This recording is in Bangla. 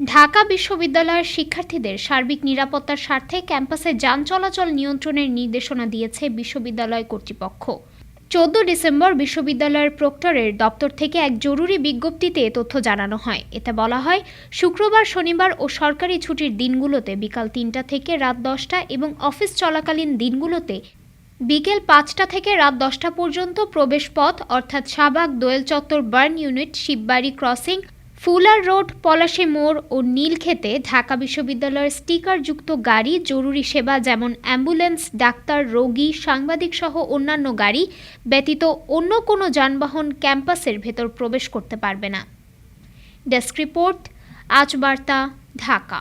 ঢাকা বিশ্ববিদ্যালয়ের শিক্ষার্থীদের সার্বিক নিরাপত্তার স্বার্থে ক্যাম্পাসে যান চলাচল নিয়ন্ত্রণের নির্দেশনা দিয়েছে বিশ্ববিদ্যালয় কর্তৃপক্ষ। চোদ্দ ডিসেম্বর বিশ্ববিদ্যালয়ের প্রক্টরের দপ্তর থেকে এক জরুরি বিজ্ঞপ্তিতে তথ্য জানানো হয়। এতে বলা হয়, শুক্রবার, শনিবার ও সরকারি ছুটির দিনগুলোতে বিকাল তিনটা থেকে রাত দশটা এবং অফিস চলাকালীন দিনগুলোতে বিকেল পাঁচটা থেকে রাত দশটা পর্যন্ত প্রবেশপথ, অর্থাৎ Shahbag, Doel Chattar, burn unit, Shibbari crossing Fuller road, পলাশে মোড় ও নীলক্ষেতে ঢাকা বিশ্ববিদ্যালয়ের স্টিকারযুক্ত গাড়ি, জরুরি সেবা যেমন অ্যাম্বুলেন্স, ডাক্তার, রোগী, সাংবাদিক সহ অন্যান্য গাড়ি ব্যতীত অন্য কোনো যানবাহন ক্যাম্পাসের ভেতর প্রবেশ করতে পারবে না। ডেস্ক রিপোর্ট, আজ বার্তা, ঢাকা।